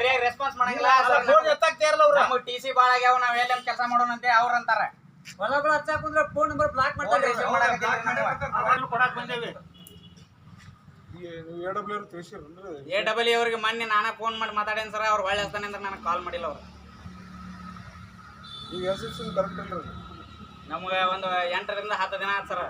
ಸರಿಯಾಗಿ ರೆಸ್ಪಾನ್ಸ್ ಮಾಡಂಗಿಲ್ಲ ಫೋನ್ ಎತ್ತಾಗ್ತಾ ಇರಲ್ಲ ನಮ್ಮ ಟಿ ಸಿ ಭಾಳ ಆಗ್ಯಾವ ನಾವ್ ಎಲ್ಲ ಕೆಲಸ ಮಾಡೋಣ ಅಂತ ಅವ್ರ ಅಂತಾರ ಹೊಲಗಳು ಹಚ್ಚಾಕಂದ್ರೆ ಫೋನ್ ನಂಬರ್ ಬ್ಲಾಕ್ ಮಾಡ್ತಾರೆ ಕೊಡಾಕ್ ಬಂದೇವಿ ಎ ಡಬಲ್ ಇ ಅವ್ರಿಗೆ ಮೊನ್ನೆ ನಾನೇ ಫೋನ್ ಮಾಡಿ ಮಾತಾಡೇನ್ ಸರ್ ಅವ್ರು ಒಳ್ಳೆ ಹೇಳ್ತಾನೆ ಅಂದ್ರೆ ನನಗೆ ಕಾಲ್ ಮಾಡಿಲ್ಲ ಅವ್ರು ಈಗ ಕರೆಕ್ಟ್ ನಮ್ಗೆ ಒಂದು ಎಂಟರಿಂದ ಹತ್ತು ದಿನ ಆಯ್ತು ಸರ್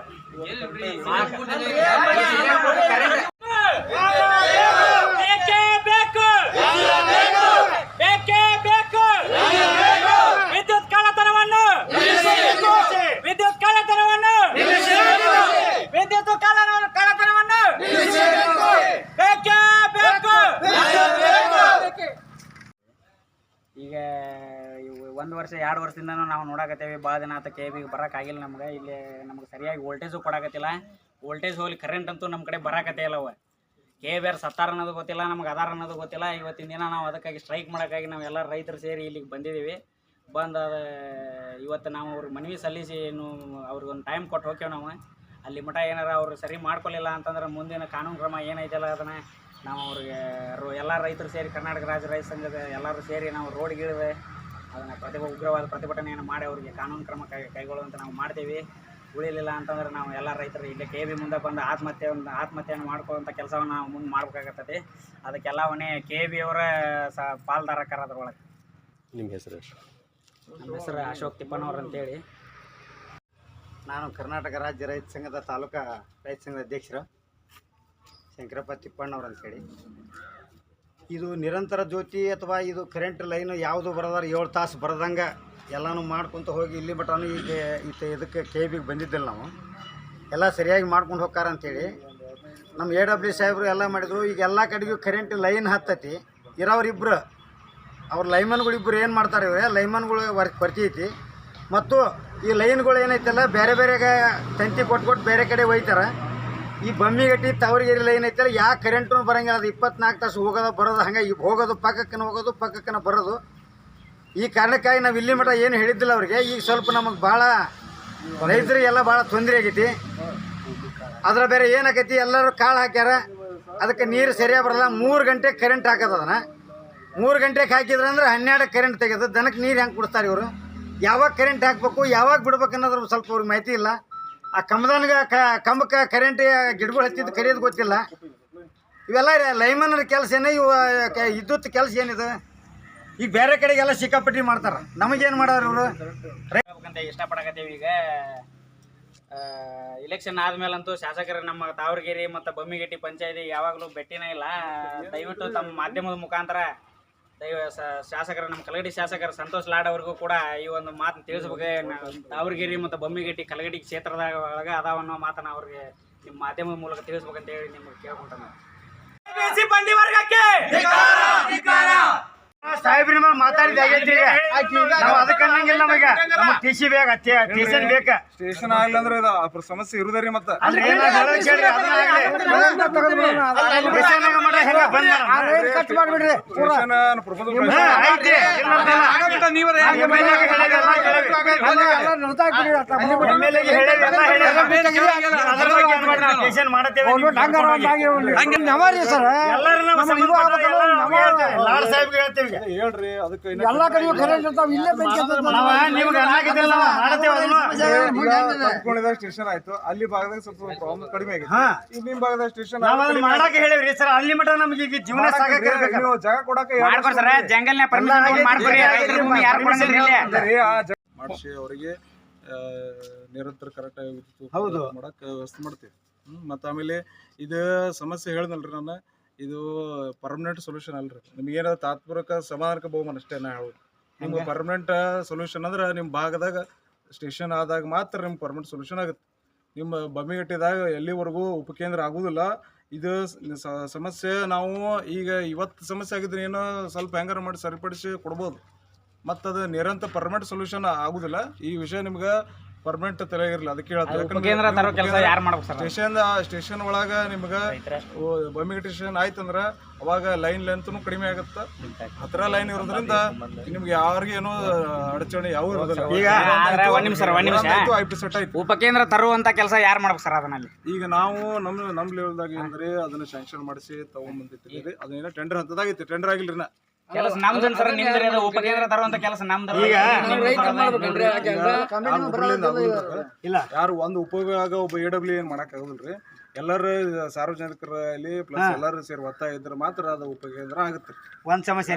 ಈಗ ಒಂದು ವರ್ಷ, ಎರಡು ವರ್ಷದಿಂದನೂ ನಾವು ನೋಡಕತ್ತೇವೆ. ಭಾಳ ದಿನ ಆತ ಕೆ ಬಿಗೆ ಬರೋಕ್ಕಾಗಿಲ್ಲ ನಮ್ಗೆ. ಇಲ್ಲಿ ನಮ್ಗೆ ಸರಿಯಾಗಿ ವೋಲ್ಟೇಜು ಕೊಡಕತ್ತಿಲ್ಲ. ವೋಲ್ಟೇಜ್ ಹೋಗ್ಲಿ ಕರೆಂಟ್ ಅಂತೂ ನಮ್ಮ ಕಡೆ ಬರಾಕತ್ತೇ ಇಲ್ಲ ಅವ. ಕೆ ಬೇರೆ ಸತ್ತಾರ ಅನ್ನೋದು ಗೊತ್ತಿಲ್ಲ, ನಮ್ಗೆ ಅದಾರ ಅನ್ನೋದು ಗೊತ್ತಿಲ್ಲ. ಇವತ್ತಿನ ದಿನ ನಾವು ಅದಕ್ಕಾಗಿ ಸ್ಟ್ರೈಕ್ ಮಾಡೋಕ್ಕಾಗಿ ನಾವು ಎಲ್ಲ ರೈತರು ಸೇರಿ ಇಲ್ಲಿಗೆ ಬಂದಿದ್ದೀವಿ ಬಂದು ಇವತ್ತು ನಾವು ಅವ್ರಿಗೆ ಮನವಿ ಸಲ್ಲಿಸಿ ಅವ್ರಿಗೊಂದು ಟೈಮ್ ಕೊಟ್ಟು ಹೋಗ್ತೇವೆ ನಾವು. ಅಲ್ಲಿ ಮಠ ಏನಾರ ಅವ್ರು ಸರಿ ಮಾಡ್ಕೊಳ್ಳಿಲ್ಲ ಅಂತಂದ್ರೆ ಮುಂದಿನ ಕಾನೂನು ಕ್ರಮ ಏನೈತಲ್ಲ ಅದನ್ನು ನಾವು ಅವ್ರಿಗೆ ರೋ- ಎಲ್ಲ ರೈತರು ಸೇರಿ ಕರ್ನಾಟಕ ರಾಜ್ಯ ರೈತ ಸಂಘದ ಎಲ್ಲರೂ ಸೇರಿ ನಾವು ರೋಡ್ಗಿಳಿದೆ ಅದನ್ನು ಪ್ರತಿಭ ಉಗ್ರವಾದ ಪ್ರತಿಭಟನೆಯನ್ನು ಮಾಡಿ ಅವರಿಗೆ ಕಾನೂನು ಕ್ರಮ ಕೈ ಕೈಗೊಳ್ಳುವಂತೆ ನಾವು ಮಾಡ್ತೀವಿ. ಉಳಿಲಿಲ್ಲ ಅಂತಂದ್ರೆ ನಾವು ಎಲ್ಲ ರೈತರು ಇಲ್ಲೇ ಕೆ ಬಿ ಮುಂದೆ ಬಂದು ಆತ್ಮಹತ್ಯೆ ಒಂದು ಆತ್ಮಹತ್ಯೆಯನ್ನು ಮಾಡ್ಕೊಳ್ಳುವಂಥ ಕೆಲಸವನ್ನು ನಾವು ಮುಂದೆ ಮಾಡ್ಬೇಕಾಗತ್ತದೆ. ಅದಕ್ಕೆಲ್ಲ ಕೆ ಬಿ ಅವರ ಸ ಪಾಲ್ದಾರಕರ ಅದ್ರೊಳಗೆ. ನಿಮ್ಮ ಹೆಸರು ನಮ್ಮ ಹೆಸರು ಅಶೋಕ್ ತಿಪ್ಪನವ್ರು ಅಂತೇಳಿ. ನಾನು ಕರ್ನಾಟಕ ರಾಜ್ಯ ರೈತ ಸಂಘದ ತಾಲೂಕಾ ರೈತ ಸಂಘದ ಅಧ್ಯಕ್ಷರು. ಶಂಕರಪ್ಪ ತಿಪ್ಪಣ್ಣವ್ರು ಅಂತೇಳಿ. ಇದು ನಿರಂತರ ಜ್ಯೋತಿ ಅಥವಾ ಇದು ಕರೆಂಟ್ ಲೈನು ಯಾವುದು ಬರೋದಾರ ಏಳು ತಾಸು ಬರದಂಗೆ ಎಲ್ಲನೂ ಮಾಡ್ಕೊತ ಹೋಗಿ ಇಲ್ಲಿ ಮಟನು ಈಗ ಈತ ಇದಕ್ಕೆ ಕೆ ಬಿಗೆ ಬಂದಿದ್ದಿಲ್ಲ ನಾವು. ಎಲ್ಲ ಸರಿಯಾಗಿ ಮಾಡ್ಕೊಂಡು ಹೋಗ್ತಾರ ಅಂತೇಳಿ. ನಮ್ಮ ಎ ಡಬ್ಲ್ಯೂ ಸಾಹೇಬರು ಎಲ್ಲ ಮಾಡಿದರು. ಈಗ ಎಲ್ಲ ಕಡೆಗೂ ಕರೆಂಟ್ ಲೈನ್ ಹತ್ತತಿ. ಇರೋರಿಬ್ಬರು ಅವ್ರ ಲೈಮನ್ಗಳು ಇಬ್ಬರು ಏನು ಮಾಡ್ತಾರೆ ಇವ್ರೆ? ಲೈಮನ್ಗಳು ವರ್ ಬರ್ತೈತಿ ಮತ್ತು ಈ ಲೈನ್ಗಳು ಏನೈತಲ್ಲ, ಬೇರೆ ಬೇರೆಗೆ ತಂತಿ ಕೊಟ್ಟು ಕೊಟ್ಟು ಬೇರೆ ಕಡೆ ಒಯ್ತಾರೆ. ಈ ಬಮ್ಮಿಗಟ್ಟಿ ತವರಿಗೆರೆ ಲೈನ್ ಐತಲ್ಲ ಯಾ ಕರೆಂಟು ಬರಂಗಿಲ್ಲ, ಅದು ಇಪ್ಪತ್ನಾಲ್ಕು ತಾಸು ಹೋಗೋದು, ಬರೋದು, ಹಂಗೆ ಈಗ ಹೋಗೋದು, ಪಕ್ಕಕ್ಕನ ಹೋಗೋದು, ಪಕ್ಕಕ್ಕನ ಬರೋದು. ಈ ಕಾರಣಕ್ಕಾಗಿ ನಾವು ಇಲ್ಲಿ ಮಟ್ಟ ಏನು ಹೇಳಿದ್ದಿಲ್ಲ ಅವ್ರಿಗೆ. ಈಗ ಸ್ವಲ್ಪ ನಮಗೆ ಭಾಳ ರೈತರಿಗೆಲ್ಲ ಭಾಳ ತೊಂದರೆ ಆಗೈತಿ. ಅದರ ಬೇರೆ ಏನಾಗೈತಿ, ಎಲ್ಲರೂ ಕಾಳು ಹಾಕ್ಯಾರ. ಅದಕ್ಕೆ ನೀರು ಸರಿಯಾಗಿ ಬರಲ್ಲ. ಮೂರು ಗಂಟೆಗೆ ಕರೆಂಟ್ ಹಾಕೋದು ಅದನ್ನು. ಮೂರು ಗಂಟೆಗೆ ಹಾಕಿದ್ರೆ ಅಂದ್ರೆ ಹನ್ನೆರಡು ಕರೆಂಟ್ ತೆಗೆದು ದನಕ್ಕೆ ನೀರು ಹೆಂಗೆ ಕೊಡ್ತಾರೆ ಇವರು? ಯಾವಾಗ ಕರೆಂಟ್ ಹಾಕ್ಬೇಕು, ಯಾವಾಗ ಬಿಡ್ಬೇಕು ಅನ್ನೋದ್ರ ಸ್ವಲ್ಪ ಅವ್ರಿಗೆ ಮಾಹಿತಿ ಇಲ್ಲ. ಆ ಕಂಬದನ್ಗೆ ಕ, ಕಂಬಕ್ಕೆ ಕರೆಂಟ್ ಗಿಡಗಳು ಹತ್ತಿದ್ದು ಕರೆಯೋದು ಗೊತ್ತಿಲ್ಲ. ಇವೆಲ್ಲ ಲೈಮನ್ನರ ಕೆಲಸ ಏನೇ, ಇವು ವಿದ್ಯುತ್ ಕೆಲಸ ಏನಿದು? ಈಗ ಬೇರೆ ಕಡೆಗೆಲ್ಲ ಸಿಕ್ಕಾಪಟ್ಟಿ ಮಾಡ್ತಾರೆ. ನಮಗೇನು ಮಾಡೋರು ಇವರು? ಇಷ್ಟಪಡಕತ್ತೀವಿ ಈಗ ಇಲೆಕ್ಷನ್ ಆದ್ಮೇಲಂತೂ ಶಾಸಕರು ನಮ್ಮ ತಾವರಗಿರಿ ಮತ್ತು ಬೊಮ್ಮಿಗೆಟ್ಟಿ ಪಂಚಾಯತಿ ಯಾವಾಗಲೂ ಭೇಟಿನೇ ಇಲ್ಲ. ದಯವಿಟ್ಟು ತಮ್ಮ ಮಾಧ್ಯಮದ ಮುಖಾಂತರ ದೈವ ಶಾಸಕರ ಶಾಸಕರು ನಮ್ಮ ಕಲಗಡಿ ಶಾಸಕರ ಸಂತೋಷ್ ಲಾಡ್ ಅವ್ರಿಗೂ ಕೂಡ ಈ ಒಂದು ಮಾತನ್ನ ತಿಳಿಸ್ಬೇಕು. ದಾವಣಗೆರೆ ತಾವರಗಿರಿ ಮತ್ತು ಬೊಮ್ಮಿಗಟ್ಟಿ ಕಲಗಡಿ ಕ್ಷೇತ್ರದಾಗ ಒಳಗೆ ಅದಾವ ಅನ್ನೋ ಮಾತನ್ನ ಅವ್ರಿಗೆ ನಿಮ್ಮ ಮಾಧ್ಯಮದ ಮೂಲಕ ತಿಳಿಸ್ಬೇಕಂತ ಹೇಳಿ ನಿಮ್ಗೆ ಕೇಳ್ಕೊಂತ ನಾವು ಬಂಡಿ ವರ್ಗಕ್ಕೆ. ಸಾಹೇಬ್ರಿ ಮೇಲೆ ಮಾತಾಡಿದ ನಮಗ ನಾವು ಅದಕ್ಕೆ ಅನ್ನಂಗಿಲ್ಲ ನಮಗೆ. ನಮಗೆ ಟಿ ಸಿ ಬೇಕ ಟಿ ಸಿ ಬೇಕಾ. ಸ್ಟೇಷನ್ ಆಗ್ಲಿಲ್ಲ ಅಂದ್ರೆ ಇದು ಸಮಸ್ಯೆ ಇರುದ್ರಿ ಮತ್ತ. ಅಂದ್ರೆ ನಾವು ಸ್ಟೇಷನ್ ಮಾಡತ್ತೇವೆ, ನಿಮ್ಗೆ ಕರ್ಕೊಂಡು ಎಲ್ಲರೂ ನಮ್ಮ ಸಂಬಂಧಪಟ್ಟ ನಾವು ಹೇಳ್ತೇವೆ. ಲಾಡ್ ಸಾಹೇಬ್ಗೆ ಹೇಳ್ತೇವೆ ಈಗ. ಹೇಳ್ರಿ ಅದಕ್ಕೆ ಎಲ್ಲ ಕಡೆಯೂ ಕರೆಂಟ್ ಇರ್ತಾವ ಇಲ್ಲೇ ಬೆಂಕಿ ಹತ್ತದ. ನಾವ ನಿಮ್ಗೆ ನಾವು ಮಾಡತ್ತೇವೆ ಸ್ಟೇಷನ್ ಆಯ್ತು. ಅಲ್ಲಿ ಭಾಗದಾಗ ಸ್ವಲ್ಪ ಪ್ರಾಬ್ಲಮ್ ಕಡಿಮೆ ಆಗಿದೆ ಹಾ. ಈಗ ನಿಮ್ ಭಾಗದಾಗ ಸ್ಟೇಷನ್ ನಾವ್ ಅದನ್ನ ಮಾಡಕ್ಕೆ ಹೇಳಿವ್ರಿ ಸರ್ ಅಲ್ಲಿ ಮಟ್ಟ ನಮ್ಗೆ ಈಗ ಜೀವನ. ನೀವು ಜಾಗ ಕೊಡಕ್ಕೆ ಮಾಡ್ಕೊಡ್ತಾರೆ ಜಂಗಲ್ನ ಪರ್ಮಿಷನ್ ರೈತರ ಭೂಮಿ ಯಾರು ಕೊಡಂಗಿಲ್ಲ. ಮಾಡಿಸಿ ಅವರಿಗೆ. ನಿರಂತರ ಕರೆಕ್ಟ್ ಹೌದು. ಮಾಡಕ್ಕೆ ವ್ಯವಸ್ಥೆ ಮಾಡ್ತೀವಿ. ಮತ್ತು ಆಮೇಲೆ ಇದು ಸಮಸ್ಯೆ ಹೇಳ್ದಲ್ರಿ ನಾನು ಇದು ಪರ್ಮನೆಂಟ್ ಸೊಲ್ಯೂಷನ್ ಅಲ್ರಿ. ನಿಮ್ಗೆ ಏನಾದ್ರು ತಾತ್ಪೂರ್ವಕ ಸಮಾಧಾನಕ್ಕೆ ಬಹುಮಾನ ಅಷ್ಟೇ ನಾ ಹೇಳೋದು. ನಿಮ್ಗೆ ಪರ್ಮನೆಂಟ್ ಸೊಲ್ಯೂಷನ್ ಅಂದ್ರೆ ನಿಮ್ಮ ಭಾಗದಾಗ ಸ್ಟೇಷನ್ ಆದಾಗ ಮಾತ್ರ ನಿಮ್ಗೆ ಪರ್ಮನೆಂಟ್ ಸೊಲ್ಯೂಷನ್ ಆಗುತ್ತೆ. ನಿಮ್ಮ ಬಮ್ಮಿಗಟ್ಟಿದಾಗ ಎಲ್ಲಿವರೆಗೂ ಉಪಕೇಂದ್ರ ಆಗೋದಿಲ್ಲ. ಇದು ಸಮಸ್ಯೆ ನಾವು ಈಗ ಇವತ್ತು ಸಮಸ್ಯೆ ಆಗಿದ್ರೆ ಏನೋ ಸ್ವಲ್ಪ ಹೆಂಗಾರ ಮಾಡಿ ಸರಿಪಡಿಸಿ ಕೊಡ್ಬೋದು. ಮತ್ತು ಅದು ನಿರಂತರ ಪರ್ಮನೆಂಟ್ ಸೊಲ್ಯೂಷನ್ ಆಗುದಿಲ್ಲ. ಈ ವಿಷಯ ನಿಮ್ಗೆ ಪರ್ಮನೆಂಟ್ ತಲೆ ಇರಲಿಲ್ಲ ಅದಕ್ಕೆ ಸ್ಟೇಷನ್ ಸ್ಟೇಷನ್ ಒಳಗ ನಿಮ್ಗೆ ಬೊಮ್ಮಿಗೆ ಸ್ಟೇಷನ್ ಆಯ್ತಂದ್ರ ಅವಾಗ ಲೈನ್ ಲೆಂತ್ನು ಕಡಿಮೆ ಆಗುತ್ತೆ. ಹತ್ರ ಲೈನ್ ಇರೋದ್ರಿಂದ ನಿಮ್ಗೆ ಯಾರಿಗೆ ಏನೋ ಅಡಚಣೆ ಯಾವ ಇರೋದಿಲ್ಲ. ಈಗ ಸೆಟ್ ಆಯ್ತು. ಉಪಕೇಂದ್ರ ತರುವಂತ ಕೆಲಸ ಯಾರು ಮಾಡ್ಬೇಕು ಸರ್ ಅದನ್ನಲ್ಲಿ ಈಗ ನಾವು ನಮ್ಮ ನಮ್ಮ ಲೆವೆಲ್ದಾಗ ಅಂದ್ರೆ ಅದನ್ನ ಸ್ಯಾಂಕ್ಷನ್ ಮಾಡಿಸಿ ತಗೊಂಡ್ಬಂದಿಟ್ಟಿದ್ದೀವಿ ಅದನ್ನ ಟೆಂಡರ್ ಹಂತದಾಗೈತಿ ಟೆಂಡರ್ ಆಗಿಲ್ರಿ ನಾ ಕೆಲಸ ನಮ್ದು ಸರ್ ನಿಮ್ದ್ರಿ ಉಪಕೇಂದ್ರ ತರುವಂತ ಕೆಲಸ ನಮ್ದು ಈಗ ಇಲ್ಲ. ಯಾರು ಒಂದು ಉಪಯೋಗ ಒಬ್ಬ ಎ ಡಬ್ಲ್ಯೂ ಏನ್ ಮಾಡಕ್ ಆಗುದಿಲ್ರಿ? ಎಲ್ಲರೂ ಸಾರ್ವಜನಿಕರಲ್ಲಿ ಪ್ಲಸ್ ಎಲ್ಲರೂ ಸೇರಿ ಒತ್ತಾಯ ಇದ್ರೆ ಮಾತ್ರ ಅದು ಉಪಕೇಂದ್ರ ಆಗುತ್ತೆ. ಒಂದ್ ಸಮಸ್ಯೆ